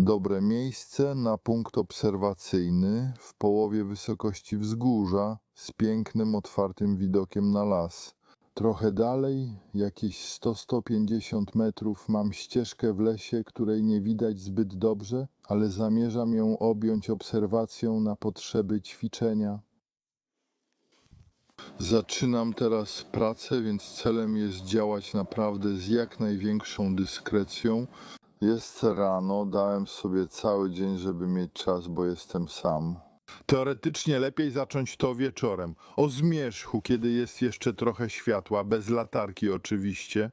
Dobre miejsce na punkt obserwacyjny w połowie wysokości wzgórza z pięknym, otwartym widokiem na las. Trochę dalej, jakieś 100-150 metrów, mam ścieżkę w lesie, której nie widać zbyt dobrze, ale zamierzam ją objąć obserwacją na potrzeby ćwiczenia. Zaczynam teraz pracę, więc celem jest działać naprawdę z jak największą dyskrecją. Jest rano, dałem sobie cały dzień, żeby mieć czas, bo jestem sam. Teoretycznie lepiej zacząć to wieczorem, o zmierzchu, kiedy jest jeszcze trochę światła, bez latarki oczywiście.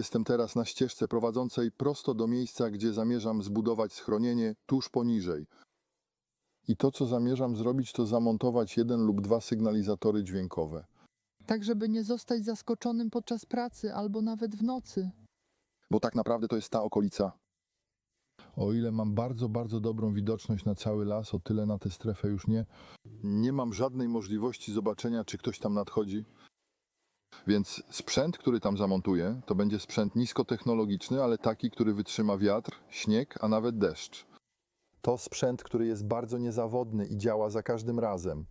Jestem teraz na ścieżce prowadzącej prosto do miejsca, gdzie zamierzam zbudować schronienie tuż poniżej. I to, co zamierzam zrobić, to zamontować jeden lub dwa sygnalizatory dźwiękowe. tak żeby nie zostać zaskoczonym podczas pracy albo nawet w nocy. Bo tak naprawdę to jest ta okolica. O ile mam bardzo, bardzo dobrą widoczność na cały las, o tyle na tę strefę już nie. Nie mam żadnej możliwości zobaczenia, czy ktoś tam nadchodzi. Więc sprzęt, który tam zamontuję, to będzie sprzęt niskotechnologiczny, ale taki, który wytrzyma wiatr, śnieg, a nawet deszcz. To sprzęt, który jest bardzo niezawodny i działa za każdym razem.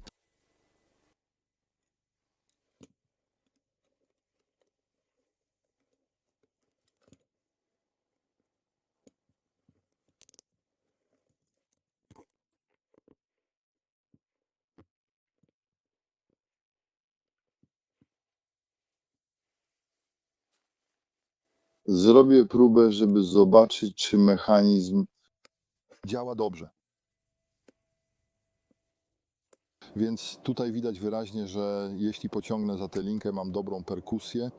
Zrobię próbę, żeby zobaczyć, czy mechanizm działa dobrze. Więc tutaj widać wyraźnie, że jeśli pociągnę za tę linkę, mam dobrą perkusję.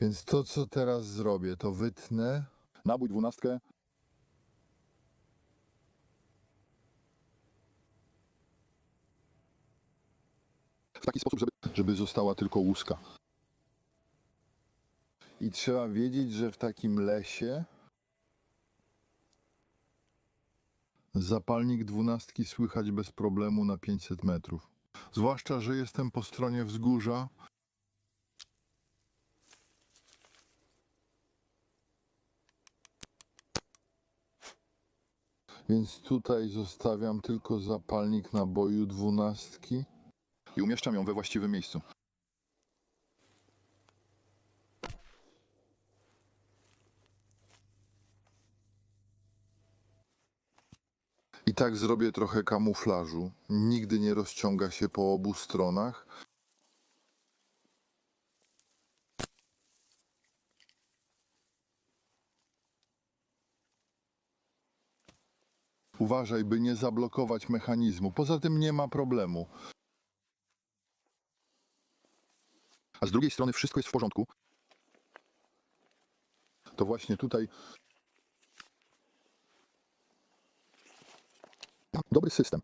Więc to, co teraz zrobię, to wytnę nabój dwunastkę. W taki sposób, żeby, żeby została tylko łuska. I trzeba wiedzieć, że w takim lesie zapalnik dwunastki słychać bez problemu na 500 metrów. Zwłaszcza, że jestem po stronie wzgórza. Więc tutaj zostawiam tylko zapalnik naboju dwunastki i umieszczam ją we właściwym miejscu. Tak zrobię trochę kamuflażu. Nigdy nie rozciąga się po obu stronach. Uważaj, by nie zablokować mechanizmu. Poza tym nie ma problemu. A z drugiej strony wszystko jest w porządku. To właśnie tutaj Dobry system.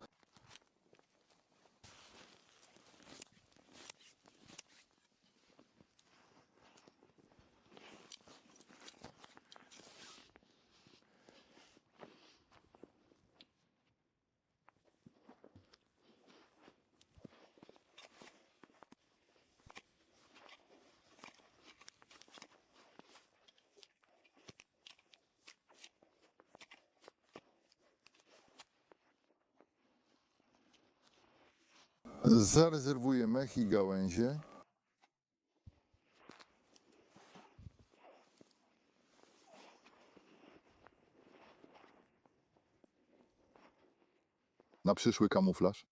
Zarezerwuję mech i gałęzie. Na przyszły kamuflaż.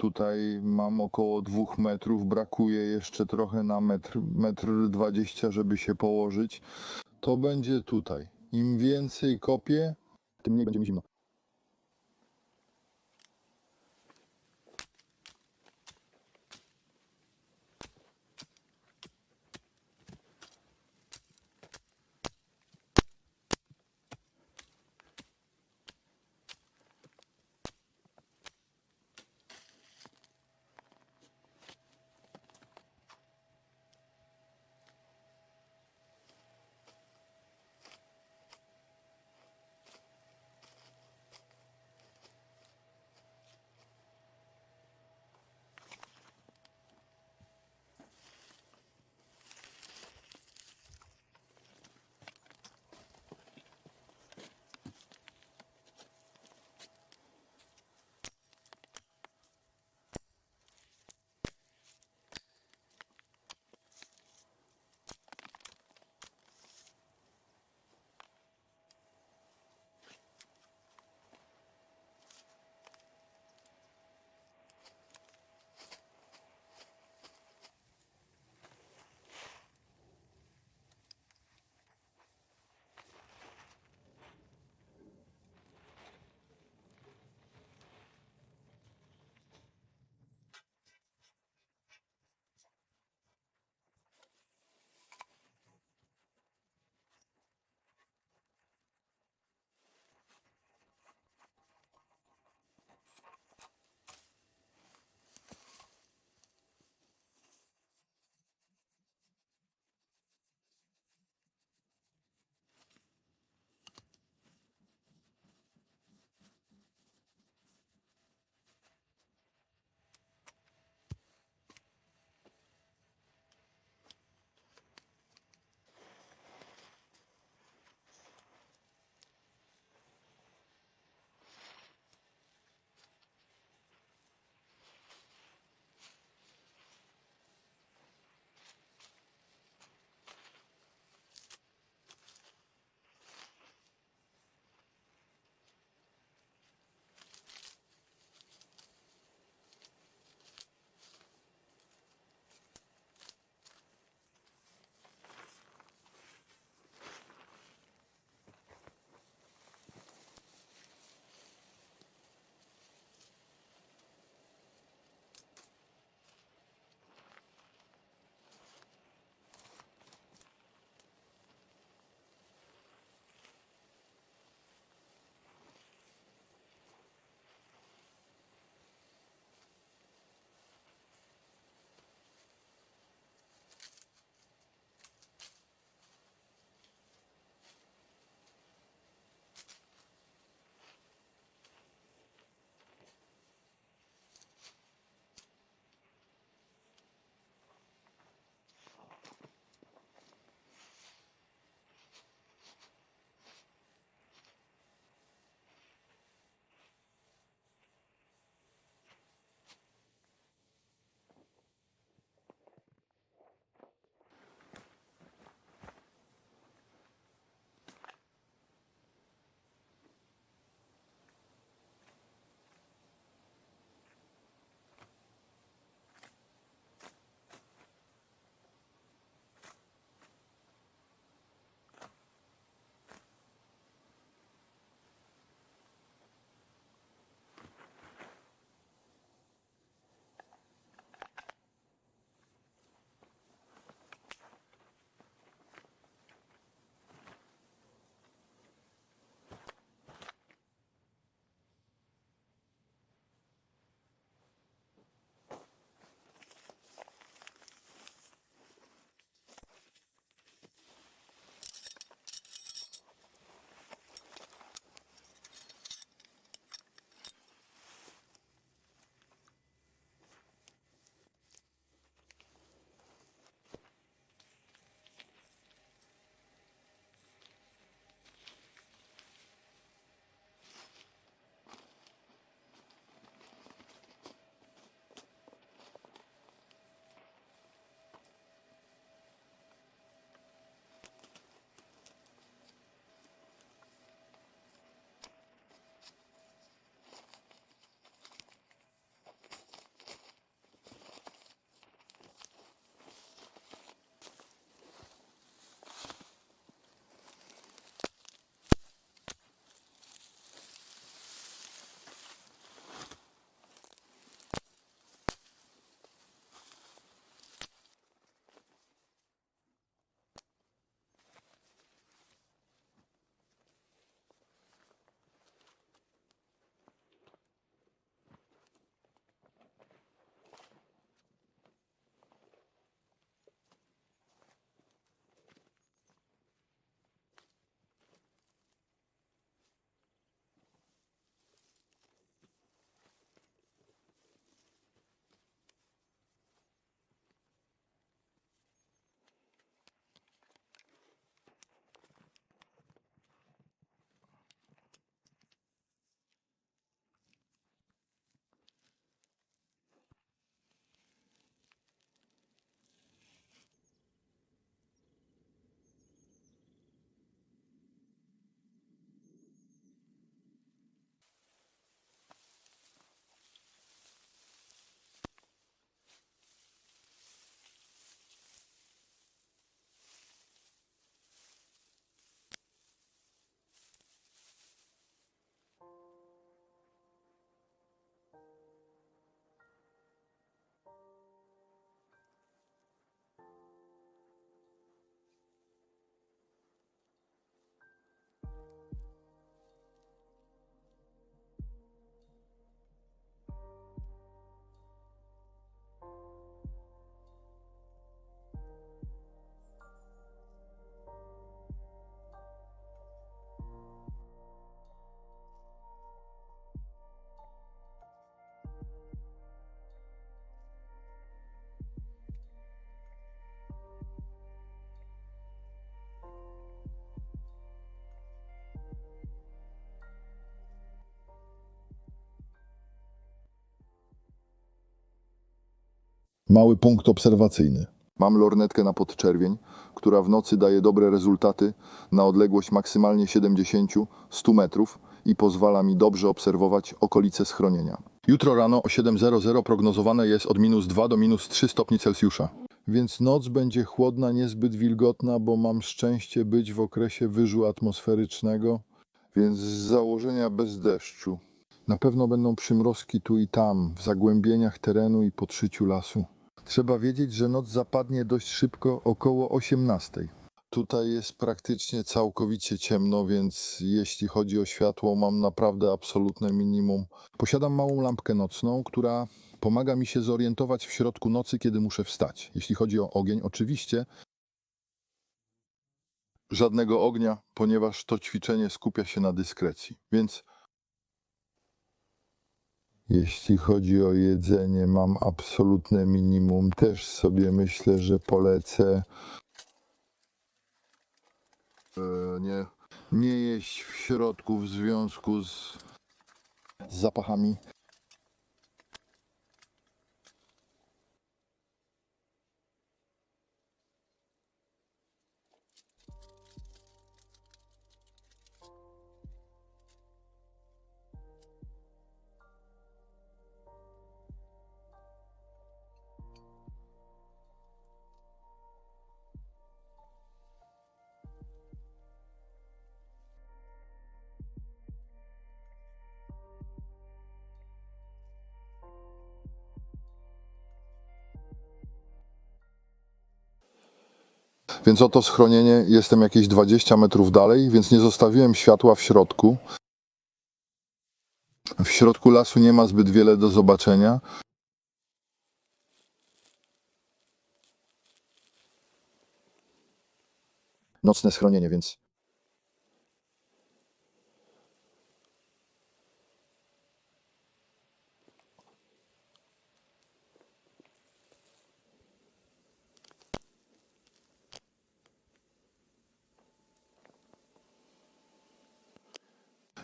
Tutaj mam około dwóch metrów, brakuje jeszcze trochę na metr, metr dwadzieścia, żeby się położyć. To będzie tutaj. Im więcej kopię, tym mniej będzie mi zimno. Mały punkt obserwacyjny. Mam lornetkę na podczerwień, która w nocy daje dobre rezultaty na odległość maksymalnie 70-100 metrów i pozwala mi dobrze obserwować okolice schronienia. Jutro rano o 7.00 prognozowane jest od minus 2 do minus 3 stopni Celsjusza. Więc noc będzie chłodna, niezbyt wilgotna, bo mam szczęście być w okresie wyżu atmosferycznego, więc z założenia bez deszczu. Na pewno będą przymrozki tu i tam, w zagłębieniach terenu i podszyciu lasu. Trzeba wiedzieć, że noc zapadnie dość szybko, około 18. Tutaj jest praktycznie całkowicie ciemno, więc jeśli chodzi o światło, mam naprawdę absolutne minimum. Posiadam małą lampkę nocną, która pomaga mi się zorientować w środku nocy, kiedy muszę wstać. Jeśli chodzi o ogień, oczywiście żadnego ognia, ponieważ to ćwiczenie skupia się na dyskrecji. Więc jeśli chodzi o jedzenie, mam absolutne minimum. Też sobie myślę, że polecę e, nie, nie jeść w środku w związku z, z zapachami. Więc oto schronienie, jestem jakieś 20 metrów dalej, więc nie zostawiłem światła w środku. W środku lasu nie ma zbyt wiele do zobaczenia. Nocne schronienie, więc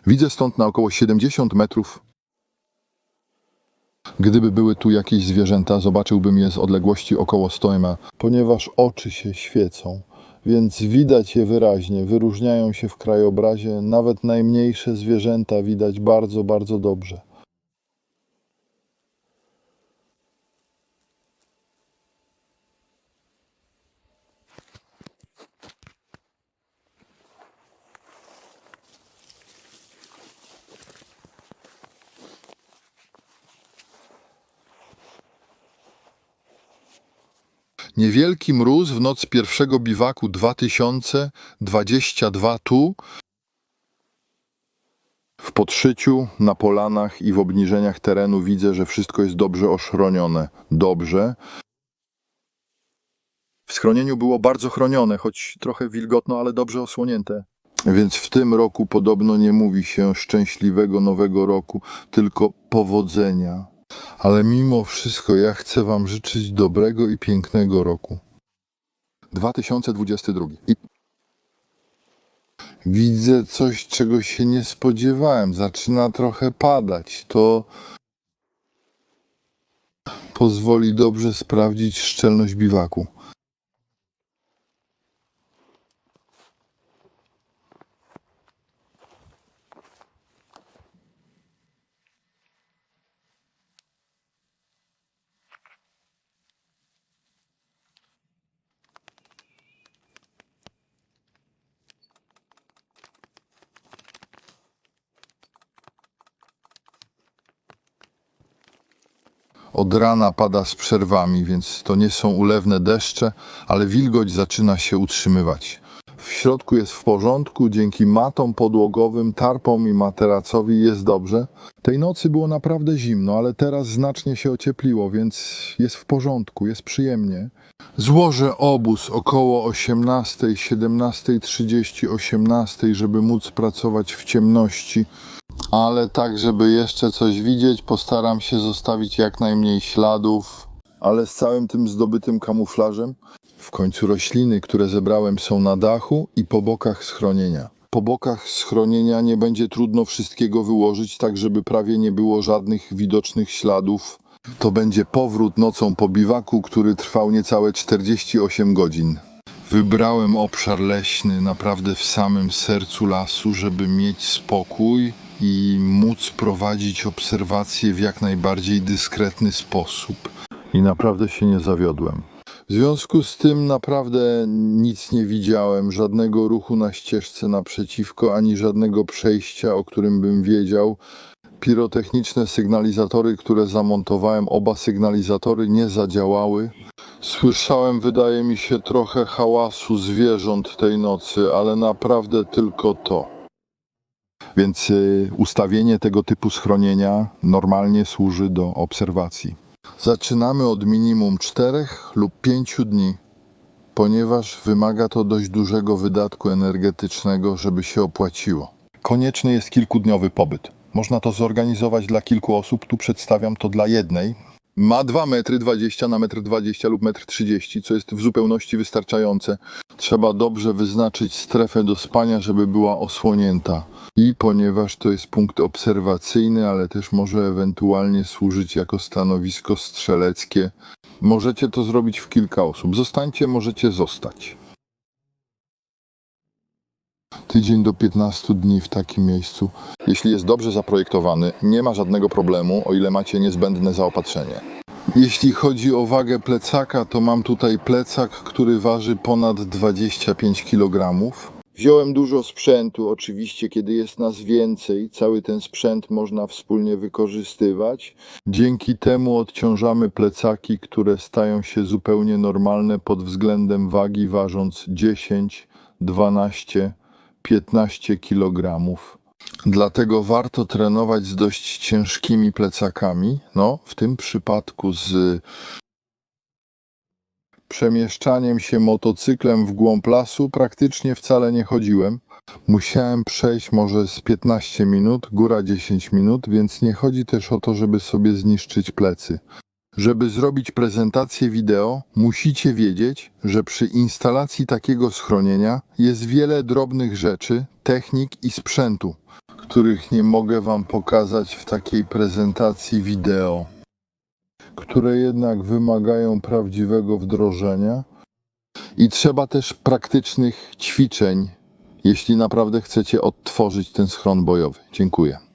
Widzę stąd na około 70 metrów. Gdyby były tu jakieś zwierzęta, zobaczyłbym je z odległości około 100 m, ponieważ oczy się świecą, więc widać je wyraźnie, wyróżniają się w krajobrazie, nawet najmniejsze zwierzęta widać bardzo, bardzo dobrze. Niewielki mróz w noc pierwszego biwaku 2022 tu, w podszyciu, na polanach i w obniżeniach terenu widzę, że wszystko jest dobrze oszronione. Dobrze. W schronieniu było bardzo chronione, choć trochę wilgotno, ale dobrze osłonięte. Więc w tym roku podobno nie mówi się szczęśliwego nowego roku, tylko powodzenia. Ale mimo wszystko ja chcę Wam życzyć dobrego i pięknego roku. 2022. I widzę coś, czego się nie spodziewałem. Zaczyna trochę padać. To pozwoli dobrze sprawdzić szczelność biwaku. Od rana pada z przerwami, więc to nie są ulewne deszcze, ale wilgoć zaczyna się utrzymywać. W środku jest w porządku, dzięki matom podłogowym, tarpom i materacowi jest dobrze. Tej nocy było naprawdę zimno, ale teraz znacznie się ociepliło, więc jest w porządku, jest przyjemnie. Złożę obóz około 18, 17.30, 18, żeby móc pracować w ciemności. Ale tak, żeby jeszcze coś widzieć, postaram się zostawić jak najmniej śladów. Ale z całym tym zdobytym kamuflażem, w końcu rośliny, które zebrałem, są na dachu i po bokach schronienia. Po bokach schronienia nie będzie trudno wszystkiego wyłożyć, tak żeby prawie nie było żadnych widocznych śladów. To będzie powrót nocą po biwaku, który trwał niecałe 48 godzin. Wybrałem obszar leśny naprawdę w samym sercu lasu, żeby mieć spokój i móc prowadzić obserwacje w jak najbardziej dyskretny sposób. I naprawdę się nie zawiodłem. W związku z tym naprawdę nic nie widziałem, żadnego ruchu na ścieżce naprzeciwko, ani żadnego przejścia, o którym bym wiedział. Pirotechniczne sygnalizatory, które zamontowałem, oba sygnalizatory nie zadziałały. Słyszałem, wydaje mi się, trochę hałasu zwierząt tej nocy, ale naprawdę tylko to. Więc y, ustawienie tego typu schronienia normalnie służy do obserwacji. Zaczynamy od minimum 4 lub 5 dni, ponieważ wymaga to dość dużego wydatku energetycznego, żeby się opłaciło. Konieczny jest kilkudniowy pobyt. Można to zorganizować dla kilku osób, tu przedstawiam to dla jednej. Ma 2 metry 20 na metr 20 lub metr 30, co jest w zupełności wystarczające. Trzeba dobrze wyznaczyć strefę do spania, żeby była osłonięta. I ponieważ to jest punkt obserwacyjny, ale też może ewentualnie służyć jako stanowisko strzeleckie, możecie to zrobić w kilka osób. Zostańcie, możecie zostać. Tydzień do 15 dni w takim miejscu. Jeśli jest dobrze zaprojektowany, nie ma żadnego problemu, o ile macie niezbędne zaopatrzenie. Jeśli chodzi o wagę plecaka, to mam tutaj plecak, który waży ponad 25 kg. Wziąłem dużo sprzętu, oczywiście, kiedy jest nas więcej, cały ten sprzęt można wspólnie wykorzystywać. Dzięki temu odciążamy plecaki, które stają się zupełnie normalne pod względem wagi, ważąc 10, 12, 15 kg. Dlatego warto trenować z dość ciężkimi plecakami. No, w tym przypadku z przemieszczaniem się motocyklem w głąb lasu praktycznie wcale nie chodziłem. Musiałem przejść może z 15 minut, góra 10 minut, więc nie chodzi też o to, żeby sobie zniszczyć plecy. Żeby zrobić prezentację wideo, musicie wiedzieć, że przy instalacji takiego schronienia jest wiele drobnych rzeczy, technik i sprzętu, których nie mogę Wam pokazać w takiej prezentacji wideo, które jednak wymagają prawdziwego wdrożenia i trzeba też praktycznych ćwiczeń, jeśli naprawdę chcecie odtworzyć ten schron bojowy. Dziękuję.